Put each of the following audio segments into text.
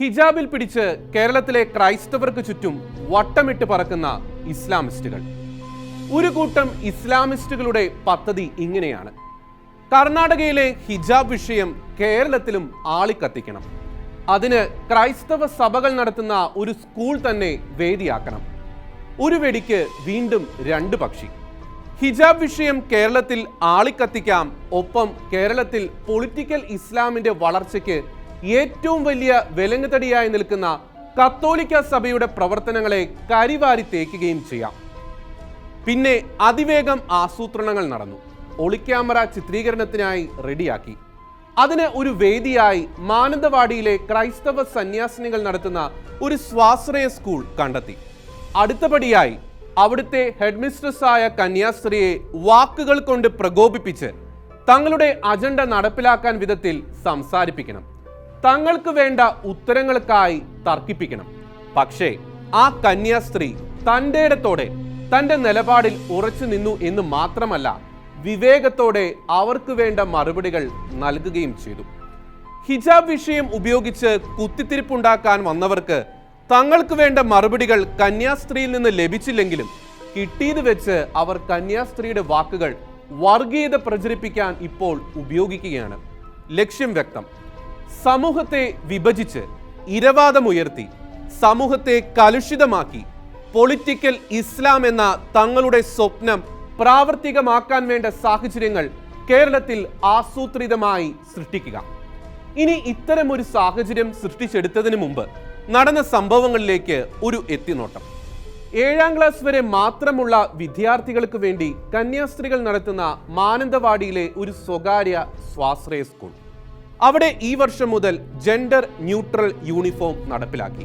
ഹിജാബിൽ പിടിച്ച് കേരളത്തിലെ ക്രൈസ്തവർക്ക് ചുറ്റും വട്ടമിട്ട് പറക്കുന്ന ഇസ്ലാമിസ്റ്റുകൾ. ഒരു കൂട്ടം ഇസ്ലാമിസ്റ്റുകളുടെ പദ്ധതി ഇങ്ങനെയാണ്. കർണാടകയിലെ ഹിജാബ് വിഷയം കേരളത്തിലും ആളിക്കത്തിക്കണം. അതിന് ക്രൈസ്തവ സഭകൾ നടത്തുന്ന ഒരു സ്കൂൾ തന്നെ വേദിയാക്കണം. ഒരു വെടിക്ക് വീണ്ടും രണ്ട് പക്ഷി. ഹിജാബ് വിഷയം കേരളത്തിൽ ആളിക്കത്തിക്കാം ഒപ്പം കേരളത്തിൽ പൊളിറ്റിക്കൽ ഇസ്ലാമിന്റെ വളർച്ചയ്ക്ക് ഏറ്റവും വലിയ വിലങ്ങുതടിയായി നിൽക്കുന്ന കത്തോലിക്ക സഭയുടെ പ്രവർത്തനങ്ങളെ കരിവാരി തേക്കുകയും ചെയ്യാം. പിന്നെ അതിവേഗം ആസൂത്രണങ്ങൾ നടന്നു. ഒളിക്യാമറ ചിത്രീകരണത്തിനായി റെഡിയാക്കി. അതിന് ഒരു വേദിയായി മാനന്തവാടിയിലെ ക്രൈസ്തവ സന്യാസിനികൾ നടത്തുന്ന ഒരു സ്വാശ്രയ സ്കൂൾ കണ്ടെത്തി. അടുത്തപടിയായി അവിടുത്തെ ഹെഡ്മിസ്ട്രസ്സായ കന്യാസ്ത്രീയെ വാക്കുകൾ കൊണ്ട് പ്രകോപിപ്പിച്ച് തങ്ങളുടെ അജണ്ട നടപ്പിലാക്കാൻ വിധത്തിൽ സംസാരിപ്പിക്കണം. തങ്ങൾക്ക് വേണ്ട ഉത്തരങ്ങൾക്കായി തർക്കിപ്പിക്കണം. പക്ഷേ ആ കന്യാസ്ത്രീ തന്റെ ഇടത്തോടെ തന്റെ നിലപാടിൽ ഉറച്ചു നിന്നു എന്ന് മാത്രമല്ല വിവേകത്തോടെ അവർക്ക് വേണ്ട മറുപടികൾ നൽകുകയും ചെയ്തു. ഹിജാബ് വിഷയം ഉപയോഗിച്ച് കുത്തിത്തിരിപ്പുണ്ടാക്കാൻ വന്നവർക്ക് തങ്ങൾക്ക് വേണ്ട മറുപടികൾ കന്യാസ്ത്രീയിൽ നിന്ന് ലഭിച്ചില്ലെങ്കിലും കിട്ടിയത് വെച്ച് അവർ കന്യാസ്ത്രീയുടെ വാക്കുകൾ വർഗീയത പ്രചരിപ്പിക്കാൻ ഇപ്പോൾ ഉപയോഗിക്കുകയാണ്. ലക്ഷ്യം വ്യക്തം. സമൂഹത്തെ വിഭജിച്ച് ഇരവാദമുയർത്തി സമൂഹത്തെ കലുഷിതമാക്കി പൊളിറ്റിക്കൽ ഇസ്ലാം എന്ന തങ്ങളുടെ സ്വപ്നം പ്രാവർത്തികമാക്കാൻ വേണ്ട സാഹചര്യങ്ങൾ കേരളത്തിൽ ആസൂത്രിതമായി സൃഷ്ടിക്കുക. ഇനി ഇത്തരം ഒരു സാഹചര്യം സൃഷ്ടിച്ചെടുത്തതിന് മുമ്പ് നടന്ന സംഭവങ്ങളിലേക്ക് ഒരു എത്തിനോട്ടം. ഏഴാം ക്ലാസ് വരെ മാത്രമുള്ള വിദ്യാർത്ഥികൾക്ക് വേണ്ടി കന്യാസ്ത്രീകൾ നടത്തുന്ന മാനന്തവാടിയിലെ ഒരു സ്വകാര്യ സ്വാശ്രയ സ്കൂൾ. അവിടെ ഈ വർഷം മുതൽ ജെൻഡർ ന്യൂട്രൽ യൂണിഫോം നടപ്പിലാക്കി.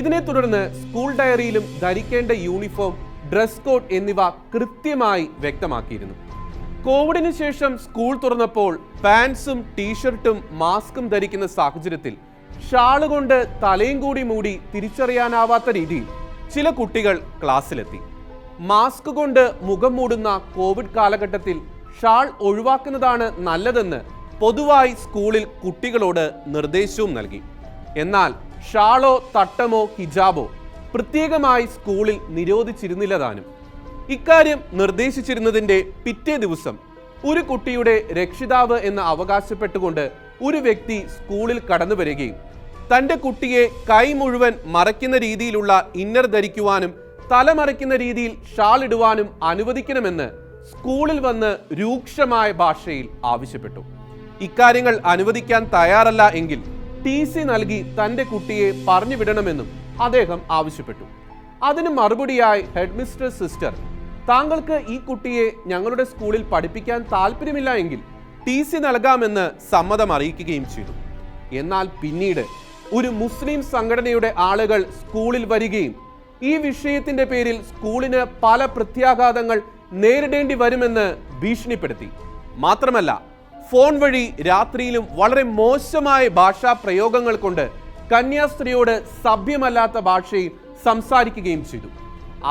ഇതിനെ തുടർന്ന് സ്കൂൾ ഡയറിയിലും ധരിക്കേണ്ട യൂണിഫോം ഡ്രസ് കോഡ് എന്നിവ കൃത്യമായി വ്യക്തമാക്കിയിരുന്നു. കോവിഡിന് ശേഷം സ്കൂൾ തുറന്നപ്പോൾ പാൻസും ടീഷർട്ടും മാസ്കും ധരിക്കുന്ന സാഹചര്യത്തിൽ ഷാൾ കൊണ്ട് തലയും കൂടി മൂടി തിരിച്ചറിയാനാവാത്ത രീതിയിൽ ചില കുട്ടികൾ ക്ലാസ്സിലെത്തി. മാസ്ക് കൊണ്ട് മുഖം മൂടുന്ന കോവിഡ് കാലഘട്ടത്തിൽ ഷാൾ ഒഴിവാക്കുന്നതാണ് നല്ലതെന്ന് പൊതുവായി സ്കൂളിൽ കുട്ടികളോട് നിർദ്ദേശവും നൽകി. എന്നാൽ ഷാളോ തട്ടമോ ഹിജാബോ പ്രത്യേകമായി സ്കൂളിൽ നിരോധിച്ചിരുന്നില്ല താനും. ഇക്കാര്യം നിർദ്ദേശിച്ചിരുന്നതിന്റെ പിറ്റേ ദിവസം ഒരു കുട്ടിയുടെ രക്ഷിതാവ് എന്ന് അവകാശപ്പെട്ടുകൊണ്ട് ഒരു വ്യക്തി സ്കൂളിൽ കടന്നു വരികയും തന്റെ കുട്ടിയെ കൈ മുഴുവൻ മറയ്ക്കുന്ന രീതിയിലുള്ള ഇന്നർ ധരിക്കുവാനും തല മറയ്ക്കുന്ന രീതിയിൽ ഷാൾ ഇടുവാനും അനുവദിക്കണമെന്ന് സ്കൂളിൽ വന്ന് രൂക്ഷമായ ഭാഷയിൽ ആവശ്യപ്പെട്ടു. ഇക്കാര്യങ്ങൾ അനുവദിക്കാൻ തയ്യാറല്ല എങ്കിൽ ടി സി നൽകി തന്റെ കുട്ടിയെ പറഞ്ഞു വിടണമെന്നും അദ്ദേഹം ആവശ്യപ്പെട്ടു. അതിന് മറുപടിയായി ഹെഡ്മിസ്റ്റർ സിസ്റ്റർ താങ്കൾക്ക് ഈ കുട്ടിയെ ഞങ്ങളുടെ സ്കൂളിൽ പഠിപ്പിക്കാൻ താല്പര്യമില്ല എങ്കിൽ ടി സി നൽകാമെന്ന് സമ്മതം അറിയിക്കുകയും ചെയ്തു. എന്നാൽ പിന്നീട് ഒരു മുസ്ലിം സംഘടനയുടെ ആളുകൾ സ്കൂളിൽ വരികയും ഈ വിഷയത്തിന്റെ പേരിൽ സ്കൂളിന് പല പ്രത്യാഘാതങ്ങൾ നേരിടേണ്ടി വരുമെന്ന് ഭീഷണിപ്പെടുത്തി. മാത്രമല്ല ഫോൺ വഴി രാത്രിയിലും വളരെ മോശമായ ഭാഷാ പ്രയോഗങ്ങൾ കൊണ്ട് കന്യാസ്ത്രീയോട് സഭ്യമല്ലാത്ത ഭാഷയിൽ സംസാരിക്കുകയും ചെയ്തു.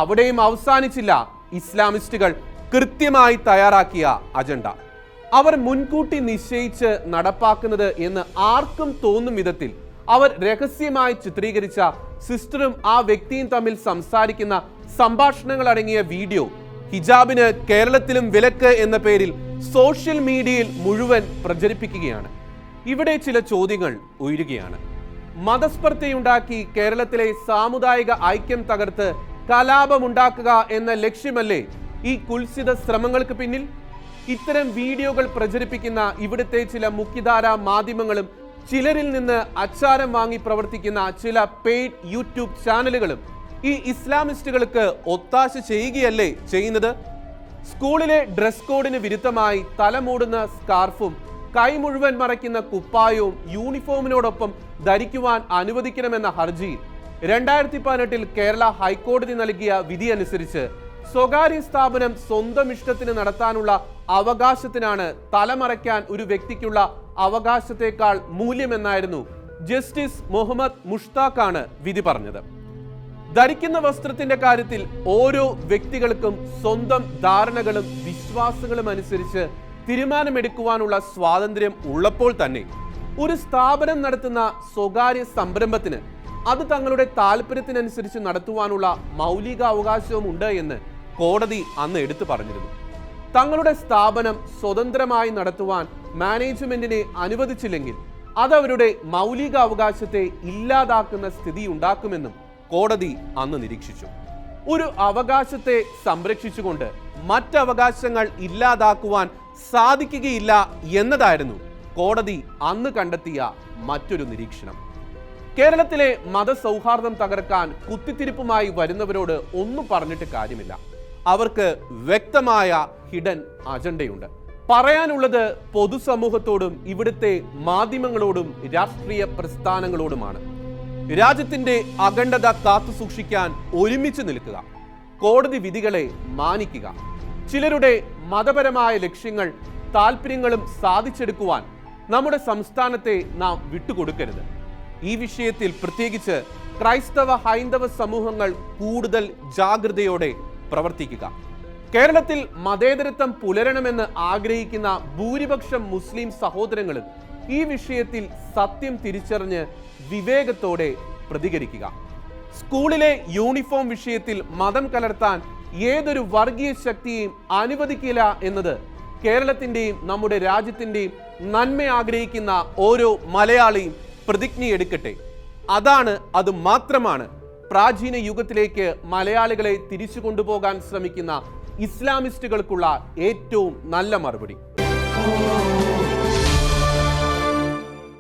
അവിടെയും അവസാനിച്ചില്ല ഇസ്ലാമിസ്റ്റുകൾ കൃത്യമായി തയ്യാറാക്കിയ അജണ്ട. അവർ മുൻകൂട്ടി നിശ്ചയിച്ച് നടപ്പാക്കുന്നത് എന്ന് ആർക്കും തോന്നും വിധത്തിൽ അവർ രഹസ്യമായി ചിത്രീകരിച്ച സിസ്റ്ററും ആ വ്യക്തിയും തമ്മിൽ സംസാരിക്കുന്ന സംഭാഷണങ്ങൾ അടങ്ങിയ വീഡിയോ ഹിജാബിന് കേരളത്തിലും വിലക്ക് എന്ന പേരിൽ സോഷ്യൽ മീഡിയയിൽ മുഴുവൻ പ്രചരിപ്പിക്കുകയാണ്. ഇവിടെ ചില ചോദ്യങ്ങൾ ഉയരുകയാണ്. മതസ്പർദ്ധയുണ്ടാക്കി കേരളത്തിലെ സാമുദായിക ഐക്യം തകർത്ത് കലാപമുണ്ടാക്കുക എന്ന ലക്ഷ്യമല്ലേ ഈ കുൽസിത ശ്രമങ്ങൾക്ക് പിന്നിൽ? ഇത്തരം വീഡിയോകൾ പ്രചരിപ്പിക്കുന്ന ഇവിടുത്തെ ചില മുഖ്യധാര മാധ്യമങ്ങളും ചിലരിൽ നിന്ന് അച്ചാരം വാങ്ങി പ്രവർത്തിക്കുന്ന ചില പെയ്ഡ് യൂട്യൂബ് ചാനലുകളും ഈ ഇസ്ലാമിസ്റ്റുകൾക്ക് ഒത്താശ ചെയ്യുകയല്ലേ ചെയ്യുന്നത്? സ്കൂളിലെ ഡ്രസ് കോഡിന് വിരുദ്ധമായി തലമൂടുന്ന സ്കാർഫും കൈ മുഴുവൻ മറയ്ക്കുന്ന കുപ്പായവും യൂണിഫോമിനോടൊപ്പം ധരിക്കുവാൻ അനുവദിക്കണമെന്ന ഹർജിയിൽ രണ്ടായിരത്തി പതിനെട്ടിൽ കേരള ഹൈക്കോടതി നൽകിയ വിധി അനുസരിച്ച് സ്വകാര്യ സ്ഥാപനം സ്വന്തം ഇഷ്ടത്തിന് നടത്താനുള്ള അവകാശത്തിനാണ് തലമറയ്ക്കാൻ ഒരു വ്യക്തിക്കുള്ള അവകാശത്തെക്കാൾ മൂല്യമെന്നായിരുന്നു ജസ്റ്റിസ് മുഹമ്മദ് മുഷ്താഖാണ് വിധി പറഞ്ഞത്. ധരിക്കുന്ന വസ്ത്രത്തിന്റെ കാര്യത്തിൽ ഓരോ വ്യക്തികൾക്കും സ്വന്തം ധാരണകളും വിശ്വാസങ്ങളും അനുസരിച്ച് തീരുമാനമെടുക്കുവാനുള്ള സ്വാതന്ത്ര്യം ഉള്ളപ്പോൾ തന്നെ ഒരു സ്ഥാപനം നടത്തുന്ന സ്വകാര്യ സംരംഭത്തിന് അത് തങ്ങളുടെ താല്പര്യത്തിനനുസരിച്ച് നടത്തുവാനുള്ള മൗലിക അവകാശവും ഉണ്ട് എന്ന് കോടതി അന്ന് എടുത്തു പറഞ്ഞിരുന്നു. തങ്ങളുടെ സ്ഥാപനം സ്വതന്ത്രമായി നടത്തുവാൻ മാനേജ്മെന്റിനെ അനുവദിച്ചില്ലെങ്കിൽ അതവരുടെ മൗലിക അവകാശത്തെ ഇല്ലാതാക്കുന്ന സ്ഥിതി ഉണ്ടാക്കുമെന്നും കോടതി അന്ന് നിരീക്ഷിച്ചു. ഒരു അവകാശത്തെ സംരക്ഷിച്ചുകൊണ്ട് മറ്റവകാശങ്ങൾ ഇല്ലാതാക്കുവാൻ സാധിക്കുകയില്ല എന്നതായിരുന്നു കോടതി അന്ന് കണ്ടെത്തിയ മറ്റൊരു നിരീക്ഷണം. കേരളത്തിലെ മതസൗഹാർദ്ദം തകർക്കാൻ കുത്തിത്തിരിപ്പുമായി വരുന്നവരോട് ഒന്നും പറഞ്ഞിട്ട് കാര്യമില്ല. അവർക്ക് വ്യക്തമായ ഹിഡൻ അജണ്ടയുണ്ട്. പറയാനുള്ളത് പൊതുസമൂഹത്തോടും ഇവിടുത്തെ മാധ്യമങ്ങളോടും രാഷ്ട്രീയ പ്രസ്ഥാനങ്ങളോടുമാണ്. രാജ്യത്തിന്റെ അഖണ്ഡത കാത്തുസൂക്ഷിക്കാൻ ഒരുമിച്ച് നിൽക്കുക. കോടതി വിധികളെ മാനിക്കുക. ചിലരുടെ മതപരമായ ലക്ഷ്യങ്ങൾ താല്പര്യങ്ങളും സാധിച്ചെടുക്കുവാൻ നമ്മുടെ സംസ്ഥാനത്തെ നാം വിട്ടുകൊടുക്കരുത്. ഈ വിഷയത്തിൽ പ്രത്യേകിച്ച് ക്രൈസ്തവ ഹൈന്ദവ സമൂഹങ്ങൾ കൂടുതൽ ജാഗ്രതയോടെ പ്രവർത്തിക്കുക. കേരളത്തിൽ മതേതരത്വം പുലരണമെന്ന് ആഗ്രഹിക്കുന്ന ഭൂരിപക്ഷം മുസ്ലിം സഹോദരങ്ങളും ഈ വിഷയത്തിൽ സത്യം തിരിച്ചറിഞ്ഞ് വിവേകത്തോടെ പ്രതികരിക്കുക. സ്കൂളിലെ യൂണിഫോം വിഷയത്തിൽ മതം കലർത്താൻ ഏതൊരു വർഗീയ ശക്തിയും അനുവദിക്കില്ല എന്നത് കേരളത്തിന്റെയും നമ്മുടെ രാജ്യത്തിന്റെയും നന്മ ആഗ്രഹിക്കുന്ന ഓരോ മലയാളിയും പ്രതിജ്ഞയെടുക്കട്ടെ. അതാണ് അത് മാത്രമാണ് പ്രാചീന യുഗത്തിലേക്ക് മലയാളികളെ തിരിച്ചു കൊണ്ടുപോകാൻ ശ്രമിക്കുന്ന ഇസ്ലാമിസ്റ്റുകൾക്കുള്ള ഏറ്റവും നല്ല മറുപടി.